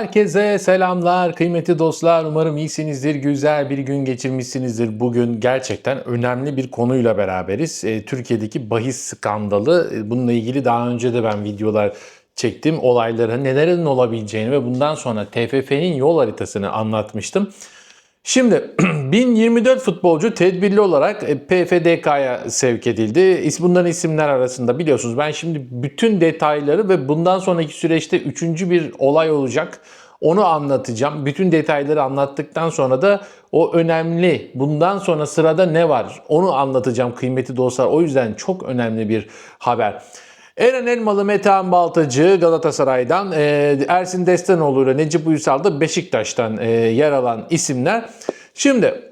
Herkese selamlar kıymetli dostlar. Umarım iyisinizdir, güzel bir gün geçirmişsinizdir. Bugün gerçekten önemli bir konuyla beraberiz. E, Türkiye'deki bahis skandalı. E, bununla ilgili daha önce de ben videolar çektim. Olayların nelerin olabileceğini ve bundan sonra TFF'nin yol haritasını anlatmıştım. Şimdi 1024 futbolcu tedbirli olarak e, PFDK'ya sevk edildi. Bunların isimler arasında biliyorsunuz ben şimdi bütün detayları ve bundan sonraki süreçte üçüncü bir olay olacak. Onu anlatacağım. Bütün detayları anlattıktan sonra da o önemli bundan sonra sırada ne var onu anlatacağım kıymetli dostlar. O yüzden çok önemli bir haber. Eren Elmalı, Metehan Baltacı Galatasaray'dan, e, Ersin Destanoğlu ile Necip Uysal da Beşiktaş'tan e, yer alan isimler. Şimdi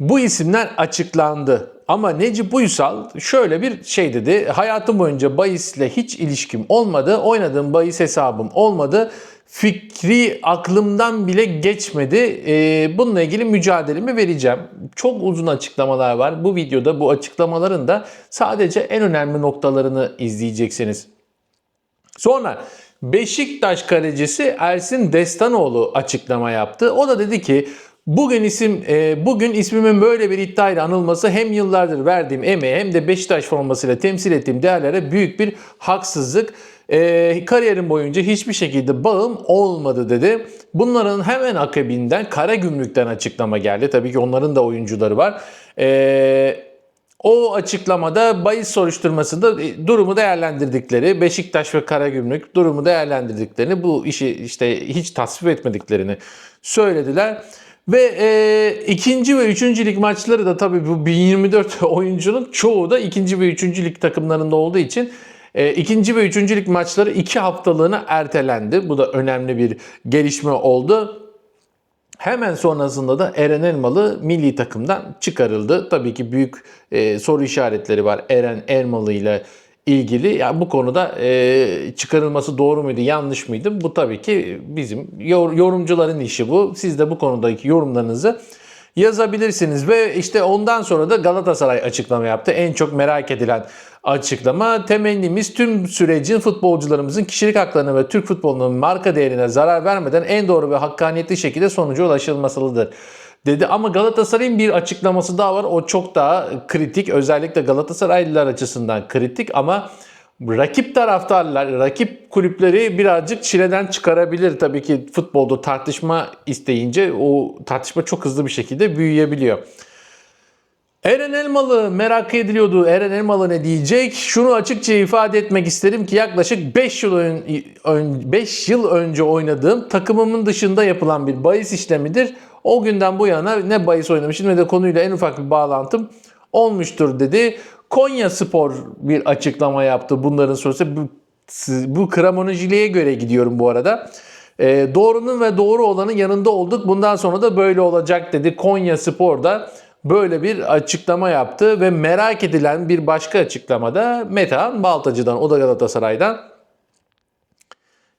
bu isimler açıklandı. Ama Necip Uysal şöyle bir şey dedi. Hayatım boyunca bahisle hiç ilişkim olmadı. Oynadığım bahis hesabım olmadı. Fikri aklımdan bile geçmedi. Ee, bununla ilgili mücadelemi vereceğim. Çok uzun açıklamalar var. Bu videoda bu açıklamaların da sadece en önemli noktalarını izleyeceksiniz. Sonra Beşiktaş kalecisi Ersin Destanoğlu açıklama yaptı. O da dedi ki bugün isim e, bugün ismimin böyle bir iddiayla anılması hem yıllardır verdiğim emeğe hem de Beşiktaş formasıyla temsil ettiğim değerlere büyük bir haksızlık. E, kariyerim boyunca hiçbir şekilde bağım olmadı dedi. Bunların hemen akabinden Karagümrük'ten açıklama geldi. Tabii ki onların da oyuncuları var. Eee o açıklamada bahis soruşturmasında e, durumu değerlendirdikleri, Beşiktaş ve Karagümrük durumu değerlendirdiklerini, bu işi işte hiç tasvip etmediklerini söylediler. Ve e, ikinci ve üçüncü lig maçları da tabii bu 1024 oyuncunun çoğu da ikinci ve üçüncü lig takımlarında olduğu için e, ikinci ve üçüncü lig maçları iki haftalığına ertelendi. Bu da önemli bir gelişme oldu. Hemen sonrasında da Eren Elmalı milli takımdan çıkarıldı. Tabii ki büyük e, soru işaretleri var Eren Elmalı ile ilgili. Yani bu konuda e, çıkarılması doğru muydu, yanlış mıydı? Bu tabii ki bizim yor- yorumcuların işi bu. Siz de bu konudaki yorumlarınızı yazabilirsiniz ve işte ondan sonra da Galatasaray açıklama yaptı. En çok merak edilen açıklama temennimiz tüm sürecin futbolcularımızın kişilik haklarına ve Türk futbolunun marka değerine zarar vermeden en doğru ve hakkaniyetli şekilde sonuca ulaşılmasıdır dedi. Ama Galatasaray'ın bir açıklaması daha var. O çok daha kritik. Özellikle Galatasaraylılar açısından kritik ama rakip taraftarlar, rakip kulüpleri birazcık çileden çıkarabilir. Tabii ki futbolda tartışma isteyince o tartışma çok hızlı bir şekilde büyüyebiliyor. Eren Elmalı merak ediliyordu. Eren Elmalı ne diyecek? Şunu açıkça ifade etmek isterim ki yaklaşık 5 yıl ön, 5 yıl önce oynadığım takımımın dışında yapılan bir bahis işlemidir. O günden bu yana ne bahis oynamışım ne de konuyla en ufak bir bağlantım olmuştur dedi. Konya Spor bir açıklama yaptı bunların sonrası. Bu, bu kronolojiye göre gidiyorum bu arada. Ee, doğrunun ve doğru olanın yanında olduk. Bundan sonra da böyle olacak dedi. Konya Spor'da böyle bir açıklama yaptı ve merak edilen bir başka açıklamada Metehan Baltacı'dan, o da Galatasaray'dan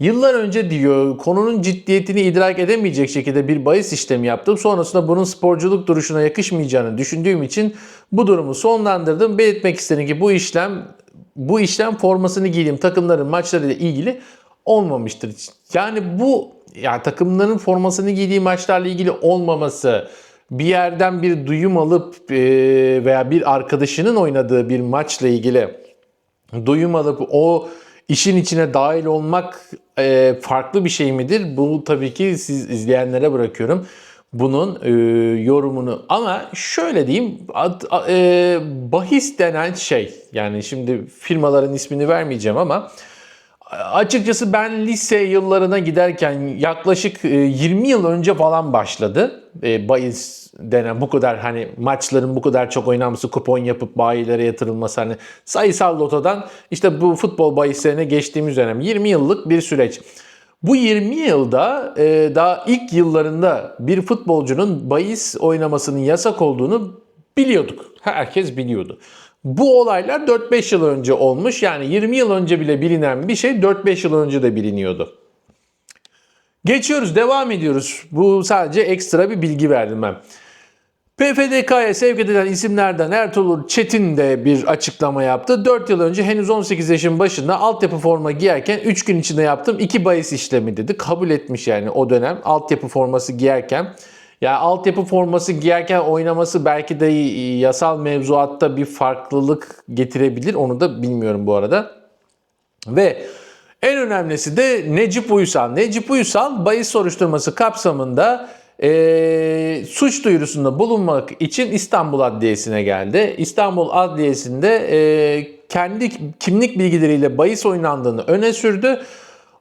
Yıllar önce diyor konunun ciddiyetini idrak edemeyecek şekilde bir bahis işlemi yaptım. Sonrasında bunun sporculuk duruşuna yakışmayacağını düşündüğüm için bu durumu sonlandırdım. Belirtmek istedim ki bu işlem bu işlem formasını giydiğim takımların maçlarıyla ilgili olmamıştır. Yani bu yani takımların formasını giydiği maçlarla ilgili olmaması bir yerden bir duyum alıp e, veya bir arkadaşının oynadığı bir maçla ilgili duyum alıp o işin içine dahil olmak e, farklı bir şey midir? Bu tabii ki siz izleyenlere bırakıyorum bunun e, yorumunu. Ama şöyle diyeyim, bahis denen şey, yani şimdi firmaların ismini vermeyeceğim ama açıkçası ben lise yıllarına giderken yaklaşık e, 20 yıl önce falan başladı. E, bahis denen bu kadar hani maçların bu kadar çok oynanması, kupon yapıp bayilere yatırılması hani sayısal lotodan işte bu futbol bahislerine geçtiğimiz dönem 20 yıllık bir süreç. Bu 20 yılda e, daha ilk yıllarında bir futbolcunun bahis oynamasının yasak olduğunu biliyorduk. Herkes biliyordu. Bu olaylar 4-5 yıl önce olmuş. Yani 20 yıl önce bile bilinen bir şey 4-5 yıl önce de biliniyordu. Geçiyoruz, devam ediyoruz. Bu sadece ekstra bir bilgi verdim ben. PFDK'ya sevk edilen isimlerden Ertuğrul Çetin de bir açıklama yaptı. 4 yıl önce henüz 18 yaşın başında altyapı forma giyerken 3 gün içinde yaptım 2 bahis işlemi dedi. Kabul etmiş yani o dönem altyapı forması giyerken. Yani altyapı forması giyerken oynaması belki de yasal mevzuatta bir farklılık getirebilir. Onu da bilmiyorum bu arada. Ve en önemlisi de Necip Uysal. Necip Uysal bahis soruşturması kapsamında e, suç duyurusunda bulunmak için İstanbul Adliyesi'ne geldi. İstanbul Adliyesi'nde e, kendi kimlik bilgileriyle bahis oynandığını öne sürdü.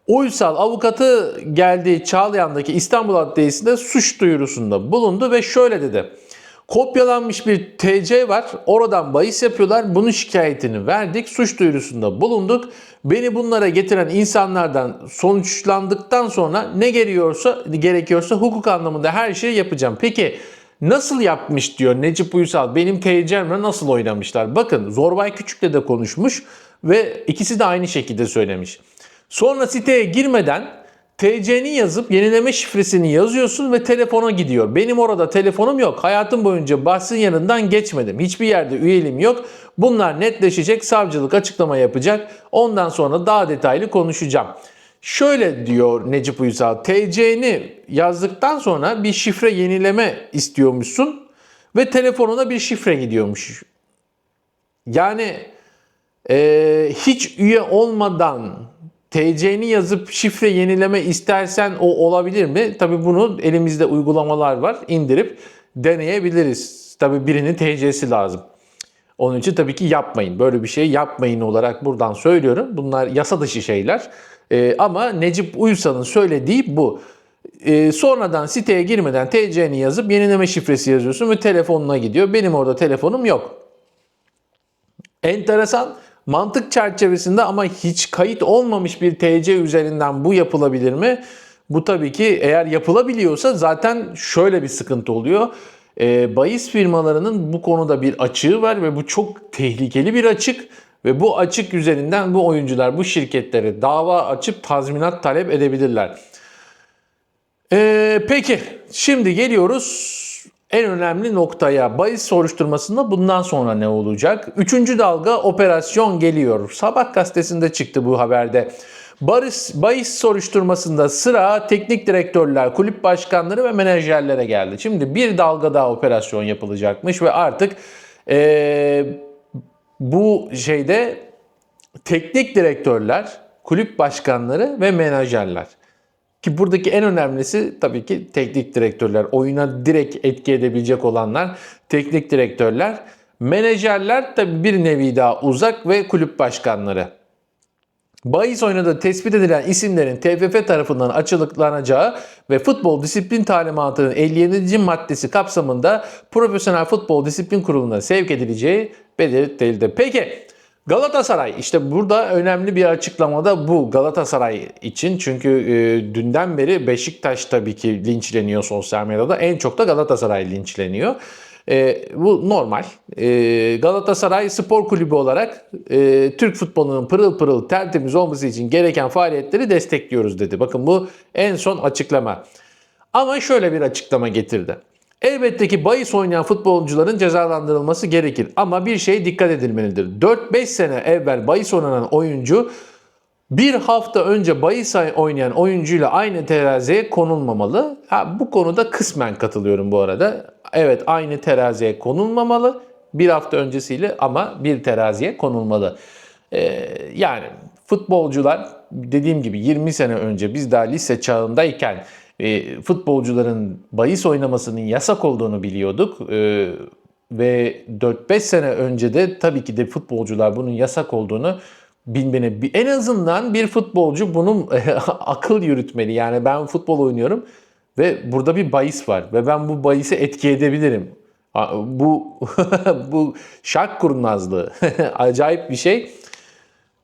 Uysal avukatı geldiği Çağlayan'daki İstanbul Adliyesi'nde suç duyurusunda bulundu ve şöyle dedi. Kopyalanmış bir TC var. Oradan bahis yapıyorlar. Bunun şikayetini verdik. Suç duyurusunda bulunduk. Beni bunlara getiren insanlardan sonuçlandıktan sonra ne gerekiyorsa gerekiyorsa hukuk anlamında her şeyi yapacağım. Peki nasıl yapmış diyor Necip Uysal. Benim TC'mle nasıl oynamışlar? Bakın Zorbay Küçük'le de konuşmuş ve ikisi de aynı şekilde söylemiş. Sonra siteye girmeden TC'ni yazıp yenileme şifresini yazıyorsun ve telefona gidiyor. Benim orada telefonum yok. Hayatım boyunca bahsin yanından geçmedim. Hiçbir yerde üyeliğim yok. Bunlar netleşecek. Savcılık açıklama yapacak. Ondan sonra daha detaylı konuşacağım. Şöyle diyor Necip Uysal. TC'ni yazdıktan sonra bir şifre yenileme istiyormuşsun ve telefonuna bir şifre gidiyormuş. Yani e, hiç üye olmadan TC'ni yazıp şifre yenileme istersen o olabilir mi? Tabii bunu elimizde uygulamalar var. İndirip deneyebiliriz. Tabii birinin TC'si lazım. Onun için tabii ki yapmayın. Böyle bir şey yapmayın olarak buradan söylüyorum. Bunlar yasa dışı şeyler. Ee, ama Necip Uysal'ın söylediği bu. Ee, sonradan siteye girmeden TC'ni yazıp yenileme şifresi yazıyorsun ve telefonuna gidiyor. Benim orada telefonum yok. Enteresan mantık çerçevesinde ama hiç kayıt olmamış bir TC üzerinden bu yapılabilir mi? Bu tabii ki eğer yapılabiliyorsa zaten şöyle bir sıkıntı oluyor. E, bahis firmalarının bu konuda bir açığı var ve bu çok tehlikeli bir açık. Ve bu açık üzerinden bu oyuncular, bu şirketlere dava açıp tazminat talep edebilirler. E, peki şimdi geliyoruz en önemli noktaya bahis soruşturmasında bundan sonra ne olacak? Üçüncü dalga operasyon geliyor. Sabah gazetesinde çıktı bu haberde. Barış, bahis soruşturmasında sıra teknik direktörler, kulüp başkanları ve menajerlere geldi. Şimdi bir dalga daha operasyon yapılacakmış ve artık ee, bu şeyde teknik direktörler, kulüp başkanları ve menajerler. Ki buradaki en önemlisi tabii ki teknik direktörler. Oyuna direkt etki edebilecek olanlar teknik direktörler. Menajerler tabii bir nevi daha uzak ve kulüp başkanları. Bahis oynadığı tespit edilen isimlerin TFF tarafından açıklanacağı ve futbol disiplin talimatının 57. maddesi kapsamında Profesyonel Futbol Disiplin Kurulu'na sevk edileceği belirtildi. Peki Galatasaray işte burada önemli bir açıklamada bu Galatasaray için çünkü e, dünden beri Beşiktaş tabii ki linçleniyor sosyal medyada en çok da Galatasaray linçleniyor. E, bu normal. E, Galatasaray Spor Kulübü olarak e, Türk futbolunun pırıl pırıl tertemiz olması için gereken faaliyetleri destekliyoruz dedi. Bakın bu en son açıklama. Ama şöyle bir açıklama getirdi. Elbette ki bahis oynayan futbolcuların cezalandırılması gerekir ama bir şey dikkat edilmelidir. 4-5 sene evvel bahis oynanan oyuncu bir hafta önce bahis oynayan oyuncuyla aynı teraziye konulmamalı. Ha, bu konuda kısmen katılıyorum bu arada. Evet aynı teraziye konulmamalı. Bir hafta öncesiyle ama bir teraziye konulmalı. Ee, yani futbolcular dediğim gibi 20 sene önce biz daha lise çağındayken e, futbolcuların bahis oynamasının yasak olduğunu biliyorduk. E, ve 4-5 sene önce de tabii ki de futbolcular bunun yasak olduğunu bilmeni en azından bir futbolcu bunun akıl yürütmeli. Yani ben futbol oynuyorum ve burada bir bahis var ve ben bu bahisi etki edebilirim. Bu bu şak kurnazlığı acayip bir şey.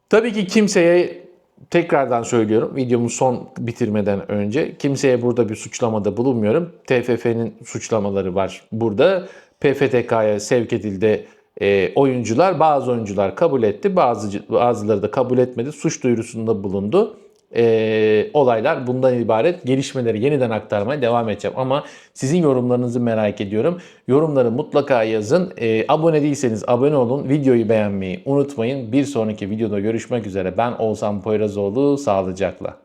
Tabii ki kimseye tekrardan söylüyorum videomu son bitirmeden önce kimseye burada bir suçlamada bulunmuyorum. TFF'nin suçlamaları var burada. PFTK'ya sevk edildi e, oyuncular bazı oyuncular kabul etti bazı bazıları da kabul etmedi suç duyurusunda bulundu. E, olaylar bundan ibaret. Gelişmeleri yeniden aktarmaya devam edeceğim. Ama sizin yorumlarınızı merak ediyorum. Yorumları mutlaka yazın. E, abone değilseniz abone olun. Videoyu beğenmeyi unutmayın. Bir sonraki videoda görüşmek üzere. Ben Oğuzhan Poyrazoğlu. Sağlıcakla.